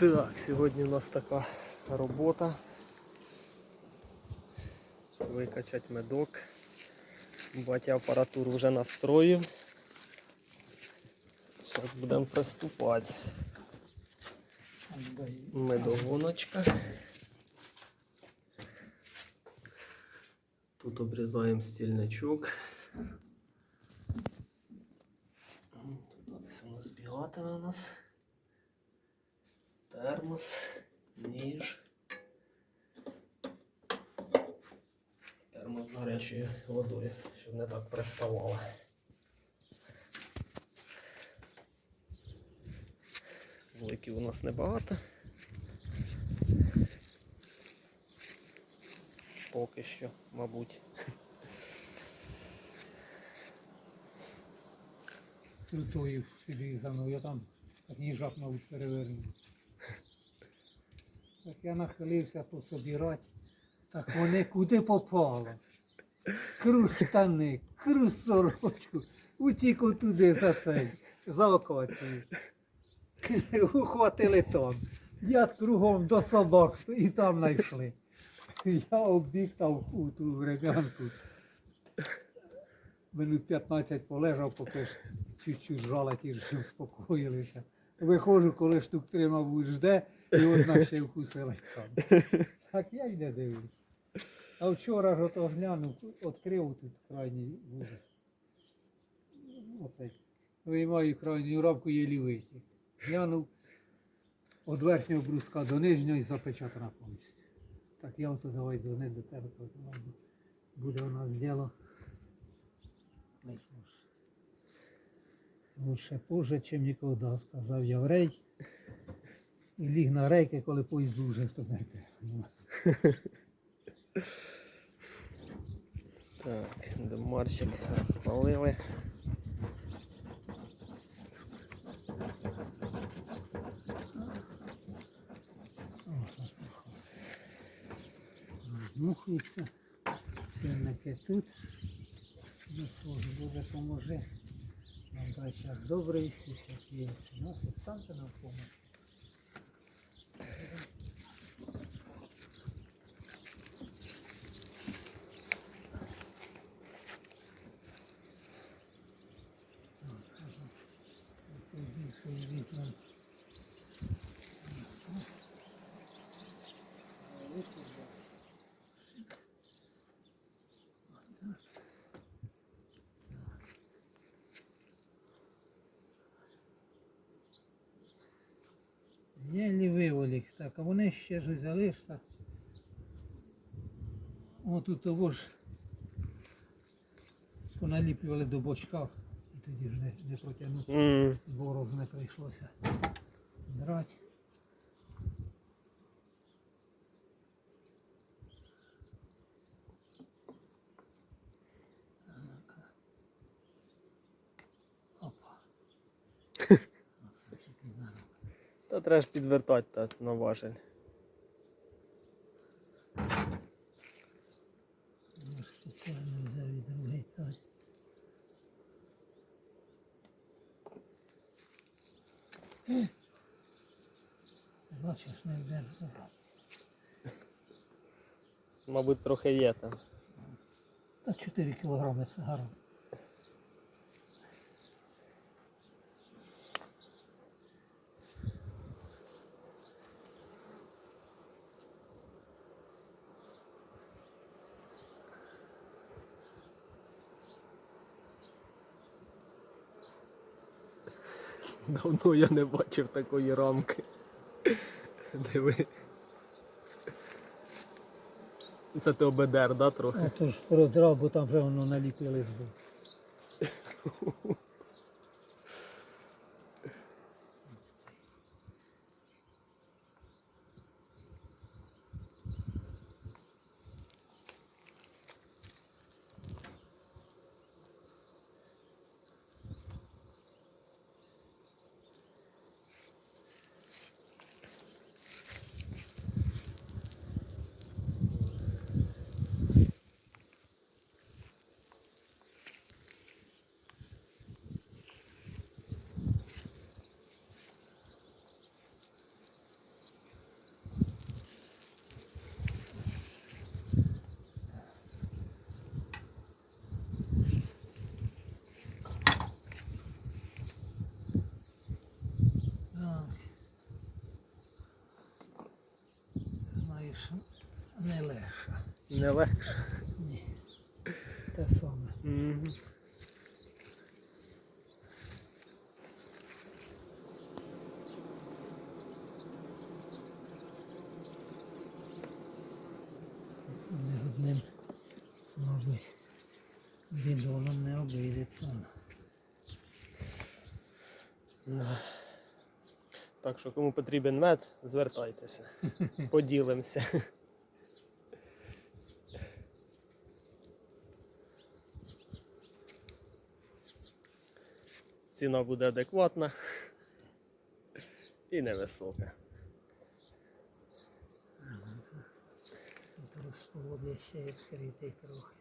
Так, сьогодні у нас така робота. Викачать медок. Батя апаратуру вже настроїв. Зараз будемо приступати. Медогоночка. Тут обрізаємо стільничок. Тут десь у нас бігатиме у нас. Термос, ніж. Термос з гарячою водою, щоб не так приставало. Великів у нас небагато. Поки що, мабуть. Крутою підрізано, я там їжак, мабуть, перевернув. Так я нахилився пособірати, так вони куди попало. Кру штани, кру сорочку, утік туди за цей, за окацію. Ухватили там. Я кругом до собак і там знайшли. Я обіг там у ту врем'янку. Минут 15 полежав, поки ж чуть-чуть жала ті ж успокоїлися. Виходжу, коли штук три, мабуть, жде, і одна ще вкусила. Так я й не дивлюсь. А вчора ж ото глянув, відкрив тут крайній вузол. Оцей. Виймаю крайню рамку єлі витік. Глянув від верхнього бруска до нижнього і запечатана повністю. Так я ото давай дзвони до тебе, буде у нас діло. Лучше позже, чим ніколи, сказав єврей. І ліг на рейки, коли поїзд був вже хто знайде. Ну, Так, демарчик спалили. Змухується. Сильники тут. Ну, Боже, поможи. Нам дай час добрий сісять є. Наші станьте нам помочь. Більше йдіть нам. Єлі. Так, а вони ще ж взяли ж так. О, тут того ж поналіплювали до бочка і тоді ж не, не протягнути. Mm. Бороз не прийшлося драти. Та треба ж підвертати та, на важель. Бачиш, не вдержав. Мабуть, трохи є там. Та 4 кілограми це гарно. Давно я не бачив такої рамки. Диви. Це ти обедер, да, трохи? А то ж продрав, бо там вже воно наліпили збив. не легше. Не легше. Ні. Те саме. Угу. Не одним, мабуть, бідоном не обійдеться. Так що кому потрібен мед, звертайтеся. Поділимося. Ціна буде адекватна і невисока. Тут розповод ще відкритий трохи.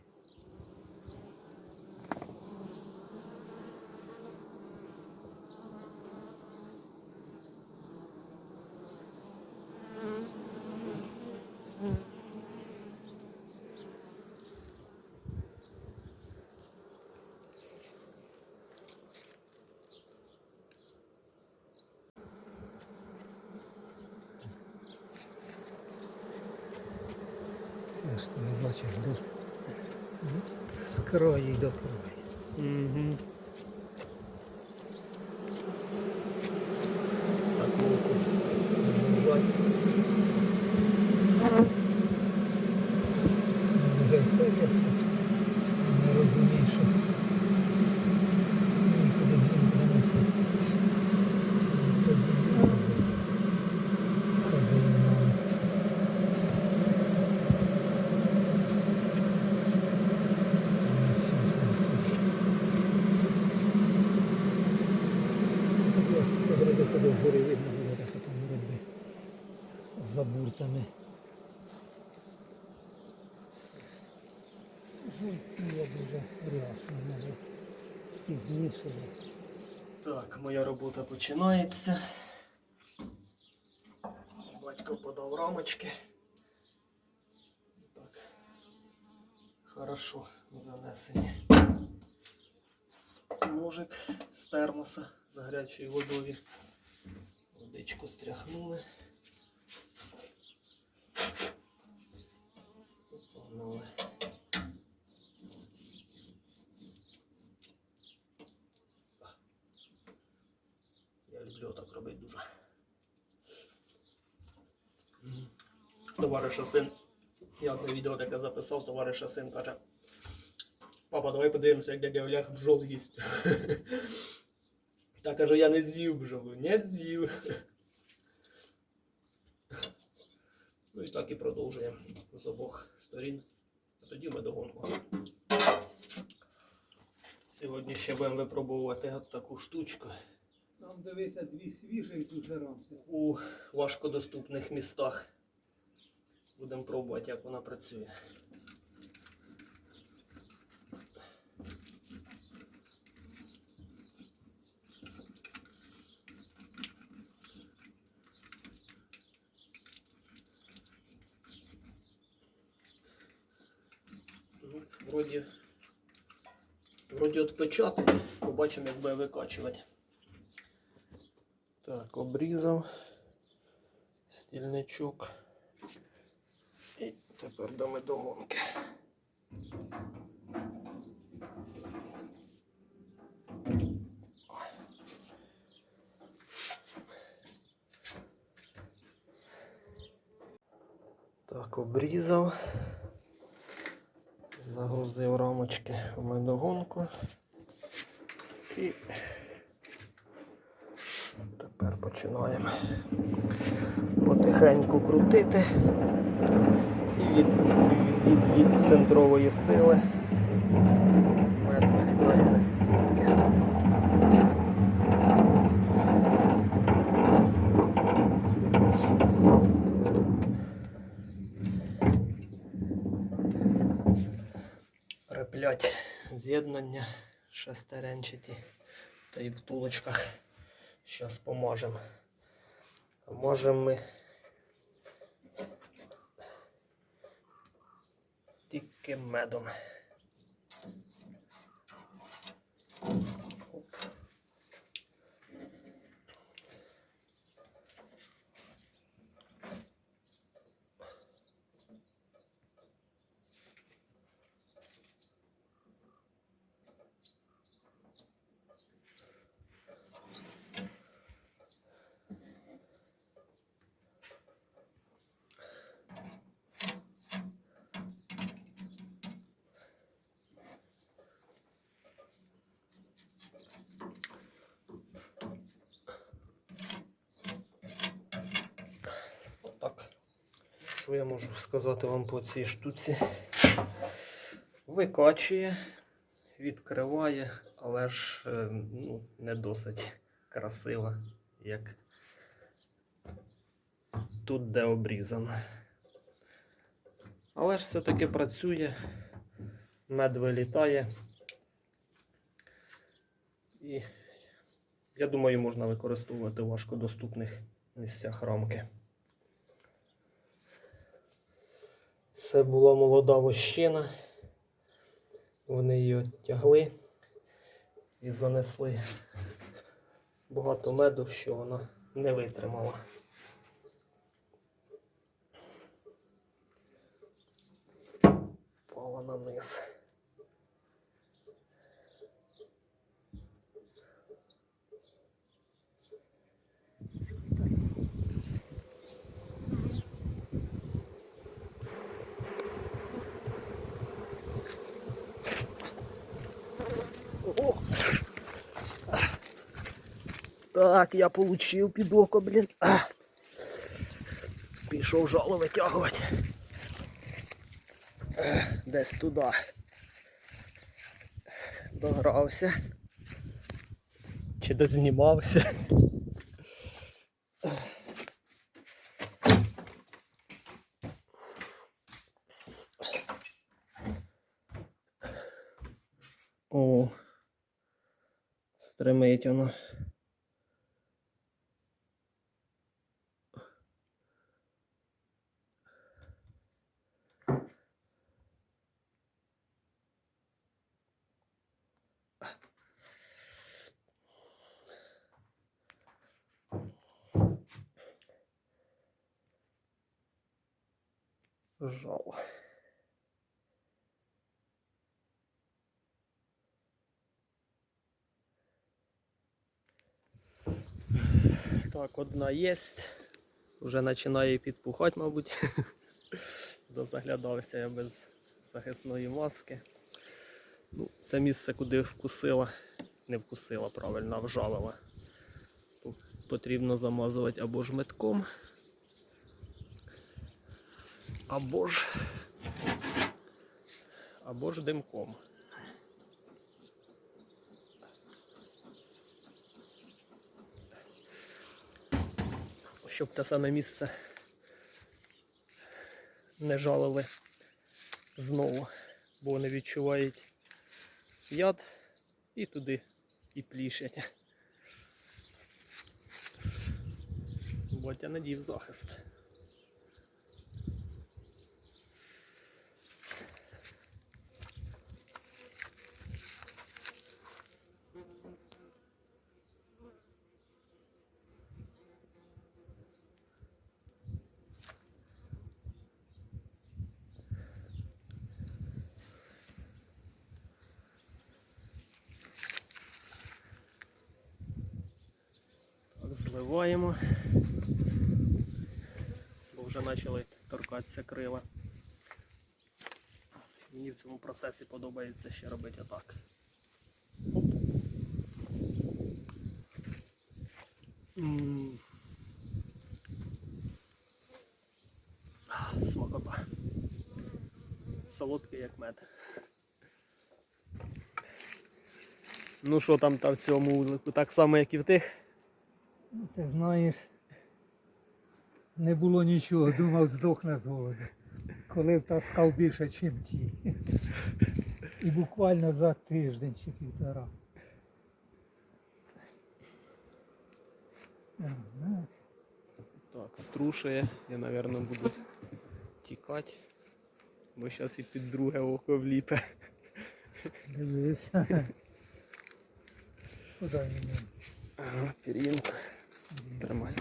Це ж ти бачиш до з краю до краю. Угу. Так, муку. Жать. Вже садяться, не розумієш, що нікуди не принесе. Тоді не зробить. Хазяїн має. Гриби туди вгорі видно було, так там гриби за буртами. Я дуже рясно, може пізніше. вже. Так, моя робота починається. Батько подав рамочки. Так. Хорошо занесені. Ножик з термоса з гарячою водою. Водичку стряхнули. Погнали. Я люблю так робити дуже. Мгм. Товариша син. Я одне відео таке записав, товариша син каже. Папа, давай подивимося, як дядя Олег бджол їсть. Та кажу, я не з'їв бджолу. Не з'їв. Ну і так і продовжуємо з обох сторін. А тоді ми догонку. Сьогодні ще будемо випробовувати от таку штучку. Там дивися дві свіжих дуже рамки. у важкодоступних містах. Будемо пробувати, як вона працює. Ну, вроді, вроді відпечатає. Побачимо, як буде викачувати. Так, обрізав стільничок. Тепер до медогонки. Так, обрізав. Загрузив рамочки в медогонку. І Тепер починаємо потихеньку крутити від, від, від центрової сили мед вилітає на стінки. Реплять з'єднання шестеренчаті та й втулочках. Зараз поможемо. Можемо ми тільки медом. Що я можу сказати вам по цій штуці? Викачує, відкриває, але ж е, ну, не досить красиво, як тут, де обрізано. Але ж все-таки працює, мед вилітає. І я думаю, можна використовувати в важкодоступних місцях рамки. Це була молода вощина. Вони її оттягли і занесли багато меду, що вона не витримала. Пала на низ. Так, я получив під око, блін. А. Пішов жало витягувати. Десь туди. Догрався. Чи дознімався. О, стримить воно. Жало. Так, одна є. Вже починає підпухати, мабуть. Дозаглядався я без захисної маски. Ну, це місце, куди вкусила, не вкусила правильно, а вжалила. Потрібно замазувати або ж метком, або ж, або ж димком. Щоб те саме місце не жалили знову, бо вони відчувають яд і туди і плішать. Ботя надів захист. Так. Бо вже почали торкатися крила. Мені в цьому процесі подобається ще робити отак. Оп. Смакота. Солодкий як мед. Ну що там та в цьому вулику? Так само, як і в тих. Ну, Ти знаєш, не було нічого, думав, здохне з голоду. Коли втаскав більше, ніж ті. І буквально за тиждень чи півтора. Ну, Так, струшує. Я, напевно, буду тікати. Бо зараз і під друге око вліпе. Дивись. Куди мені? Ага, Тримай.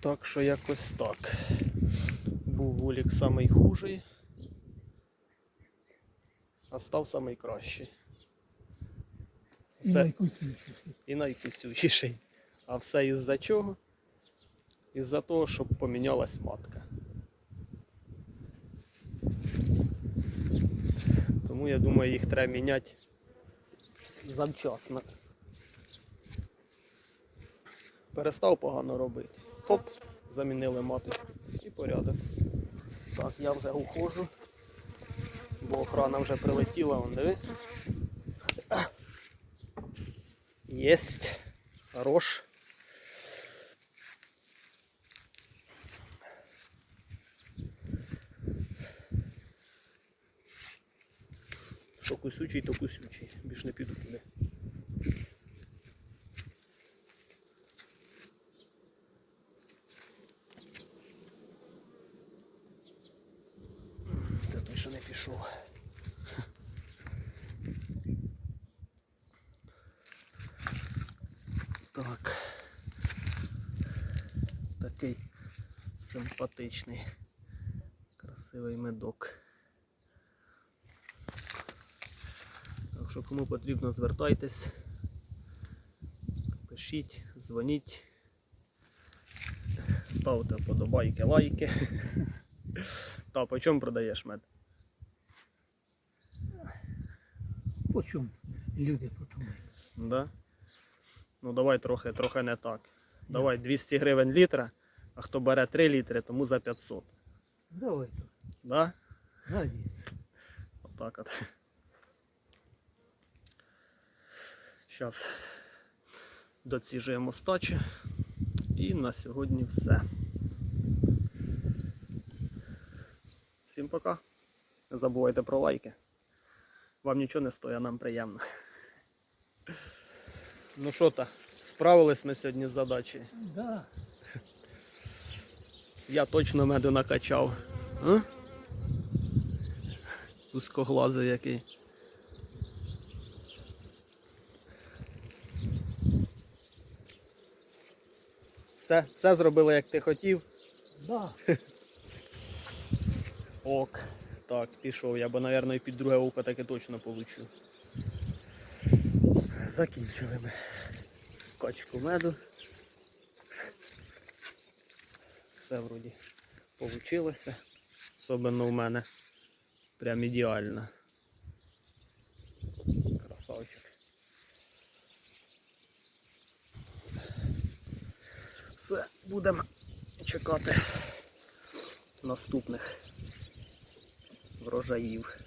Так що якось так. Був вулік самий хужий, а став самий кращий. І найкусючіший. і найкусючіший. А все із-за чого? Із-за того, щоб помінялась матка. Тому я думаю, їх треба міняти завчасно. Перестав погано робити. Хоп, замінили маточку і порядок. Так, я вже уходжу, бо охрана вже прилетіла, вон дивись. Єсть. Хорош. Кусючий, то кусючий. Більш не піду туди. Це той, що не пішов. Так. Такий симпатичний, красивий медок. Що кому потрібно, звертайтесь, пишіть, дзвоніть, ставте вподобайки, лайки. Та по чому продаєш мед? По чому люди потім? Да? Ну давай трохи, трохи не так. Давай 200 гривень літра, а хто бере 3 літри, тому за 500. Давай то, Да? радіться. Отак от. Зараз доціжуємо стачі. І на сьогодні все. Всім пока. Не забувайте про лайки. Вам нічого не стоїть, а нам приємно. Ну що то, справились ми сьогодні з задачею. Да. Я точно меду накачав. А? Узкоглазий який. Все, все зробили, як ти хотів. Да. Ок. Так, пішов я, бо, мабуть, і під друге око таки точно получу. Закінчили ми качку меду. Все вроді получилося. Особливо в мене прям ідеально. Красавчик. Все, будемо чекати наступних врожаїв.